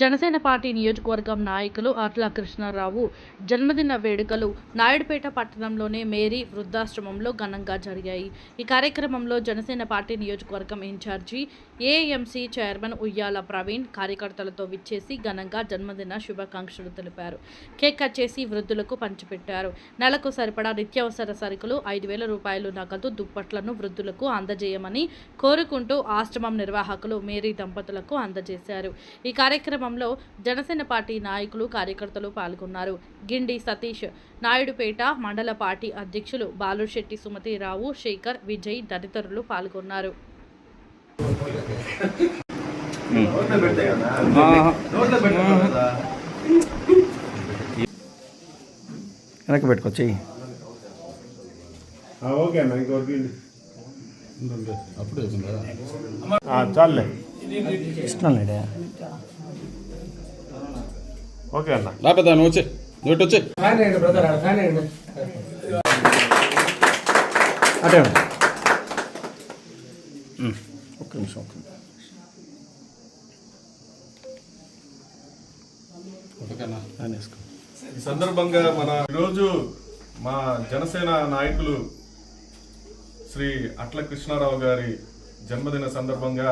Janasena party నియోజకవర్గం నాయకులు అట్ల కృష్ణారావు. జన్మదిన వేడుకలు నాయుడుపేట పట్టణంలోనే మేరీ వృద్ధాశ్రమంలో ఘనంగా జరిగాయి. ఈ కార్యక్రమంలో జనసేన పార్టీ నియోజకవర్గం incharge AMC chairman Uyyala Praveen కార్యకర్తలతో విచ్చేసి ఘనంగా జన్మదిన శుభాకాంక్షలు తెలిపారు. కేక్ కట్ చేసి వృద్ధులకు పంచిపెట్టారు. నెలకు సరిపడా నిత్యావసర సరుకులు ఐదు వేల రూపాయలు నగదు దుప్పట్లను వృద్ధులకు అందజేయమని కోరుకుంటూ ఆశ్రమం నిర్వాహకులు మేరీ దంపతులకు అందజేశారు. ఈ కార్యక్రమం కార్యక్రమంలో జనసేన పార్టీ నాయకులు కార్యకర్తలు పాల్గొన్నారు. గిండి సతీష్ నాయుడుపేట మండల పార్టీ అధ్యక్షులు బాలుశెట్టి సుమతిరావు శేఖర్ విజయ్ తదితరులు పాల్గొన్నారు. వెనక్కి పెట్టుకోవచ్చు ఓకే అన్న ఇంకోటి అప్పుడే చాలులే. ఇష్టం లేడే ఓకే అన్న. లేకపోతే నువ్వు వచ్చే. నువ్వు అటే ఒక్క నిమిషం ఒక్క నిమిషం. ఈ సందర్భంగా మన ఈరోజు మా జనసేన నాయకులు శ్రీ అట్ల కృష్ణారావు గారి జన్మదిన సందర్భంగా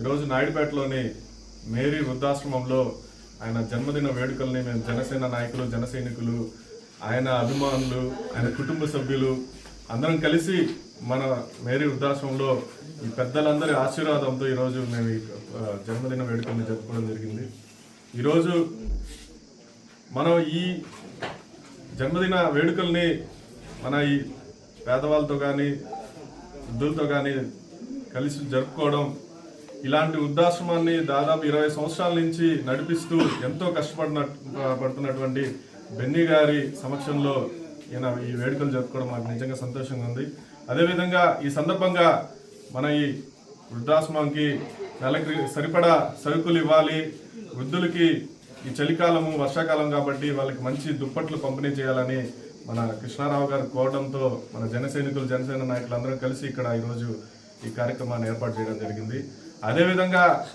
ఈరోజు నాయుడుపేటలోని మేరీ వృద్ధాశ్రమంలో ఆయన జన్మదిన వేడుకల్ని మేము జనసేన నాయకులు జనసైనికులు ఆయన అభిమానులు ఆయన కుటుంబ సభ్యులు అందరం కలిసి మన మేరీ వృద్ధాశ్రమంలో ఈ పెద్దలందరి ఆశీర్వాదంతో ఈరోజు మేము ఈ జన్మదిన వేడుకల్ని జరుపుకోవడం జరిగింది. ఈరోజు మనం ఈ జన్మదిన వేడుకల్ని మన ఈ పేదవాళ్ళతో కానీ వృద్ధులతో కానీ కలిసి జరుపుకోవడం ఇలాంటి వృద్ధాశ్రమాన్ని దాదాపు ఇరవై సంవత్సరాల నుంచి నడిపిస్తూ ఎంతో కష్టపడిన పడుతున్నటువంటి బెన్నీ గారి సమక్షంలో ఈయన ఈ వేడుకలు జరుపుకోవడం మాకు నిజంగా సంతోషంగా ఉంది. అదేవిధంగా ఈ సందర్భంగా మన ఈ వృద్ధాశ్రమానికి నెలకి సరిపడా సరుకులు ఇవ్వాలి. వృద్ధులకి ఈ చలికాలము వర్షాకాలం కాబట్టి వాళ్ళకి మంచి దుప్పట్లు పంపిణీ చేయాలని మన కృష్ణారావు గారు కోరడంతో మన జనసైనికులు జనసేన నాయకులు అందరం కలిసి ఇక్కడ ఈరోజు ఈ కార్యక్రమాన్ని ఏర్పాటు చేయడం జరిగింది. అదేవిధంగా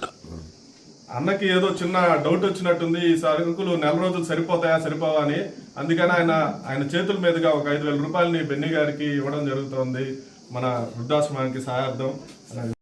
అన్నకి ఏదో చిన్న డౌట్ వచ్చినట్టుంది ఈ సరుకులు నెల రోజులు సరిపోతాయా సరిపోవా అని. అందుకని ఆయన ఆయన చేతుల మీదుగా ఒక ఐదు వేల రూపాయలని బెన్ని గారికి ఇవ్వడం జరుగుతోంది. మన వృద్ధాశ్రమానికి సహాయార్థం